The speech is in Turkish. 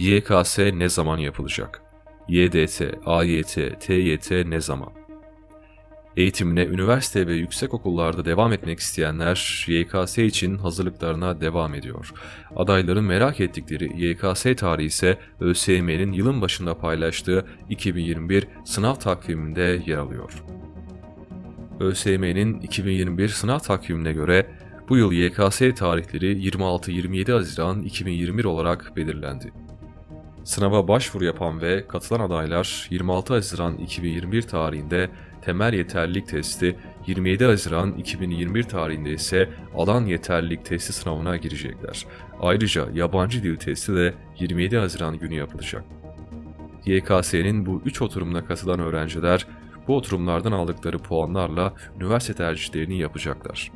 YKS ne zaman yapılacak? YDT, AYT, TYT ne zaman? Eğitimine üniversite ve yüksek okullarda devam etmek isteyenler YKS için hazırlıklarına devam ediyor. Adayların merak ettikleri YKS tarihi ise ÖSYM'nin yılın başında paylaştığı 2021 sınav takviminde yer alıyor. ÖSYM'nin 2021 sınav takvimine göre bu yıl YKS tarihleri 26-27 Haziran 2021 olarak belirlendi. Sınava başvuru yapan ve katılan adaylar 26 Haziran 2021 tarihinde temel yeterlilik testi, 27 Haziran 2021 tarihinde ise alan yeterlilik testi sınavına girecekler. Ayrıca yabancı dil testi de 27 Haziran günü yapılacak. YKS'nin bu 3 oturumuna katılan öğrenciler bu oturumlardan aldıkları puanlarla üniversite tercihlerini yapacaklar.